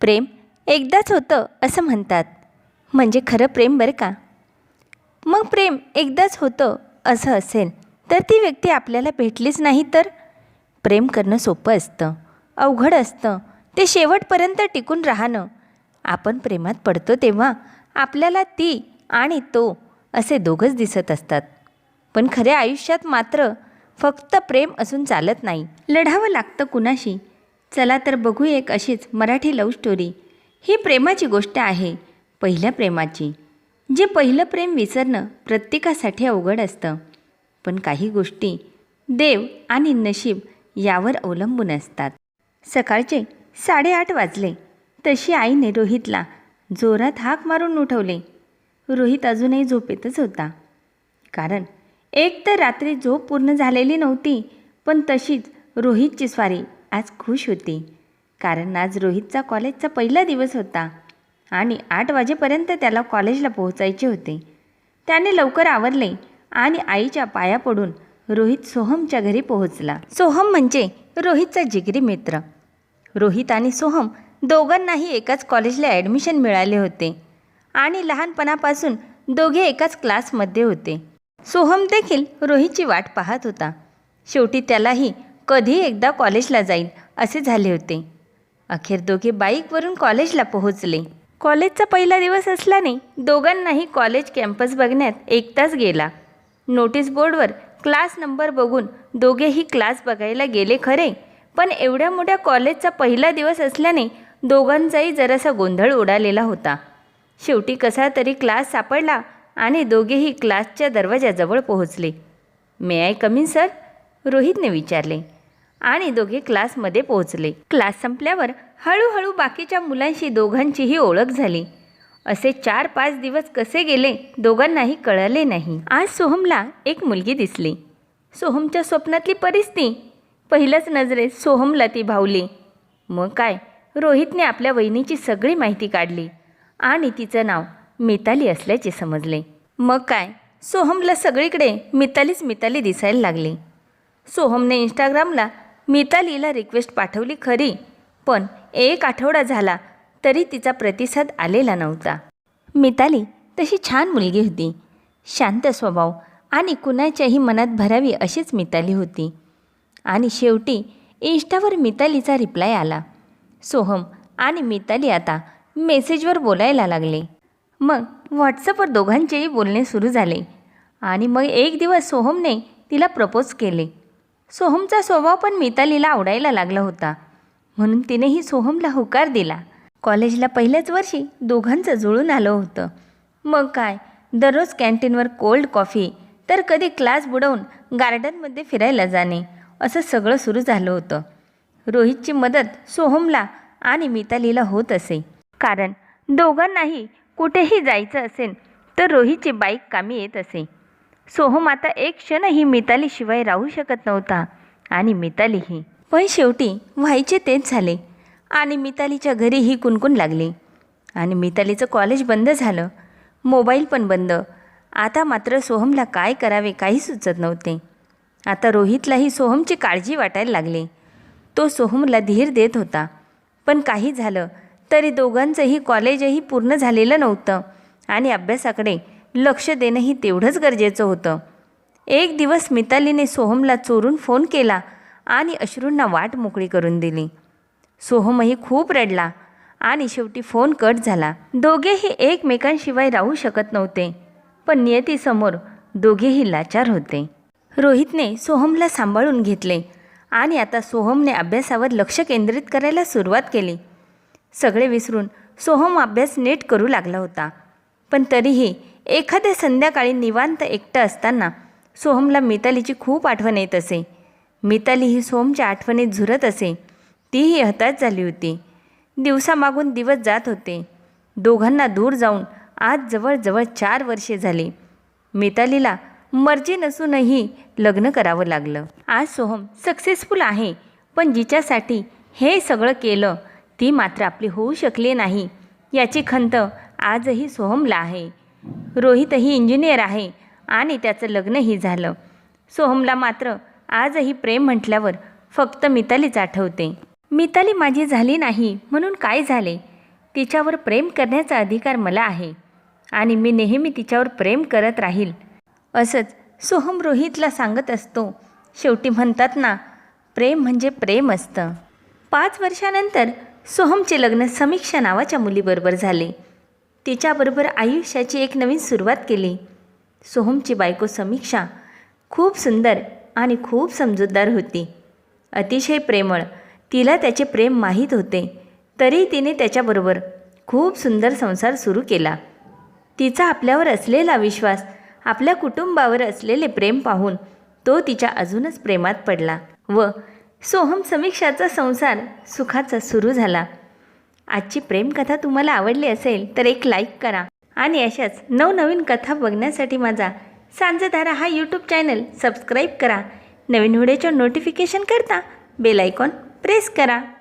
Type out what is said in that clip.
प्रेम एकदाच होतं असं म्हणतात. म्हणजे खरं प्रेम बरं का? मग प्रेम एकदाच होतं असं असेल तर ती व्यक्ती आपल्याला भेटलीच नाही तर? प्रेम करणं सोपं असतं अवघड असतं ते शेवटपर्यंत टिकून राहणं. आपण प्रेमात पडतो तेव्हा आपल्याला ती आणि तो असे दोघंच दिसत असतात. पण खऱ्या आयुष्यात मात्र फक्त प्रेम असून चालत नाही. लढावं लागतं कुणाशी? चला तर बघू एक अशीच मराठी लव्ह स्टोरी ही प्रेमाची गोष्ट आहे पहिल्या प्रेमाची. जे पहिलं प्रेम विसरणं प्रत्येकासाठी अवघड असतं. पण काही गोष्टी देव आणि नशीब यावर अवलंबून असतात. सकाळचे साडेआठ वाजले. तशी आईने रोहितला जोरात हाक मारून उठवले. रोहित अजूनही झोपेतच होता. कारण एक तर रात्री झोप पूर्ण झालेली नव्हती पण तशीच रोहितची स्वारी आज खुश होती. कारण आज रोहितचा कॉलेजचा पहिला दिवस होता आणि आठ वाजेपर्यंत त्याला कॉलेजला पोहोचायचे होते. त्याने लवकर आवरले आणि आईच्या पाया पडून रोहित सोहमच्या घरी पोहोचला. सोहम म्हणजे रोहितचा जिगरी मित्र. रोहित आणि सोहम दोघांनाही एकाच कॉलेजला ॲडमिशन मिळाले होते आणि लहानपणापासून दोघे एकाच क्लासमध्ये होते. सोहम देखील रोहितची वाट पाहत होता. शेवटी त्यालाही कधी एकदा कॉलेजला जाईल असे झाले होते. अखेर दोघे बाईकवरून कॉलेजला पोहोचले. कॉलेजचा पहिला दिवस असल्याने दोघांनाही कॉलेज कॅम्पस बघण्यात एक तास गेला. नोटीस बोर्डवर क्लास नंबर बघून दोघेही क्लास बघायला गेले खरे पण एवढ्या मोठ्या कॉलेजचा पहिला दिवस असल्याने दोघांचाही जरासा गोंधळ उडालेला होता. शेवटी कसा तरी क्लास सापडला आणि दोघेही क्लासच्या दरवाजाजवळ पोहोचले. मे आय कमी सर रोहितने विचारले. आणि दोघे क्लासमध्ये पोहोचले. क्लास संपल्यावर हळूहळू बाकीच्या मुलांशी दोघांचीही ओळख झाली. असे चार पाच दिवस कसे गेले दोघांनाही कळले नाही. आज सोहमला एक मुलगी दिसली. सोहमच्या स्वप्नातली परिस्थिती? पहिल्याच नजरेत सोहमला ती भावली. मग काय? रोहितने आपल्या वहिनीची सगळी माहिती काढली आणि तिचं नाव मिताली असल्याचे समजले. मग काय? सोहमला सगळीकडे मितालीच मिताली दिसायला लागली. सोहमने इंस्टाग्रामला मितालीला रिक्वेस्ट पाठवली खरी पण एक आठवडा झाला तरी तिचा प्रतिसाद आलेला नव्हता. मिताली तशी छान मुलगी होती. शांत स्वभाव आणि कुणाच्याही मनात भरावी अशीच मिताली होती. आणि शेवटी इंस्टावर मितालीचा रिप्लाय आला. सोहम आणि मिताली आता मेसेजवर बोलायला लागले. मग व्हॉट्सअपवर दोघांचेही बोलणे सुरू झाले. आणि मग एक दिवस सोहमने तिला प्रपोज केले. सोहमचा स्वभाव पण मितालीला आवडायला लागला होता. म्हणून तिनेही सोहमला होकार दिला. कॉलेजला पहिल्याच वर्षी दोघांचं जुळून आलं होतं. मग काय दररोज कॅन्टीनवर कोल्ड कॉफी तर कधी क्लास बुडवून गार्डनमध्ये फिरायला जाणे असं सगळं सुरू झालं होतं. रोहितची मदत सोहमला आणि मितालीला होत असे. कारण दोघांनाही कुठेही जायचं असेल तर रोहितची बाईक कामी येत असे. सोहम आता एक क्षणही मितालीशिवाय राहू शकत नव्हता. आणि मितालीही. पण शेवटी व्हायचे तेच झाले. आणि मितालीच्या घरीही कुणकुण लागली. आणि मितालीचं कॉलेज बंद झालं. मोबाईल पण बंद. आता मात्र सोहमला काय करावे काही सुचत नव्हते. आता रोहितलाही सोहमची काळजी वाटायला लागली. तो सोहमला धीर देत होता. पण काही झालं तरी दोघांचंही कॉलेजही पूर्ण झालेलं नव्हतं. आणि अभ्यासाकडे लक्ष देणंही तेवढंच गरजेचं होतं. एक दिवस मितालीने सोहमला चोरून फोन केला आणि अश्रूंना वाट मोकळी करून दिली. सोहमही खूप रडला आणि शेवटी फोन कट झाला. दोघेही एकमेकांशिवाय राहू शकत नव्हते पण नियतीसमोर दोघेही लाचार होते. रोहितने सोहमला सांभाळून घेतले आणि आता सोहमने अभ्यासावर लक्ष केंद्रित करायला सुरुवात केली. सगळे विसरून सोहम अभ्यास नीट करू लागला होता पण तरीही एखाद्या संध्याकाळी निवांत एकटं असताना सोहमला मितालीची खूप आठवण येत असे. मिताली ही सोहमच्या आठवणीत झुरत असे. तीही हताश झाली होती. दिवसामागून दिवस जात होते. दोघांना दूर जाऊन आज जवळजवळ चार वर्षे झाली. मितालीला मर्जी नसूनही लग्न करावं लागलं. आज सोहम सक्सेसफुल आहे पण जिच्यासाठी हे सगळं केलं ती मात्र आपली होऊ शकली नाही याची खंत आजही सोहमला आहे. रोहितही इंजिनियर आहे आणि त्याचं लग्नही झालं. सोहमला मात्र आजही प्रेम म्हटल्यावर फक्त मितालीच आठवते. मिताली माझी झाली नाही म्हणून काय झाले? तिच्यावर प्रेम करण्याचा अधिकार मला आहे आणि मी नेहमी तिच्यावर प्रेम करत राहील. असंच सोहम रोहितला सांगत असतो. शेवटी म्हणतात ना प्रेम म्हणजे प्रेम असतं. पाच वर्षानंतर सोहमचे लग्न समीक्षा नावाच्या मुलीबरोबर झाले. तिच्याबरोबर आयुष्याची एक नवीन सुरुवात केली. सोहमची बायको समीक्षा खूप सुंदर आणि खूप समजूतदार होती. अतिशय प्रेमळ. तिला त्याचे प्रेम माहीत होते. तरी तिने त्याच्याबरोबर खूप सुंदर संसार सुरू केला. तिचा आपल्यावर असलेला विश्वास आपल्या कुटुंबावर असलेले प्रेम पाहून तो तिच्या अजूनच प्रेमात पडला व सोहम समीक्षाचा संसार सुखाचा सुरू झाला. आजची प्रेमकथा तुम्हाला आवडली असेल तर एक लाईक करा आणि अशाच नवनवीन कथा बघण्यासाठी माझा सांजधारा हा यूट्यूब चॅनल सबस्क्राईब करा. नवीन व्हिडिओच्या नोटिफिकेशन करता बेल आयकॉन प्रेस करा.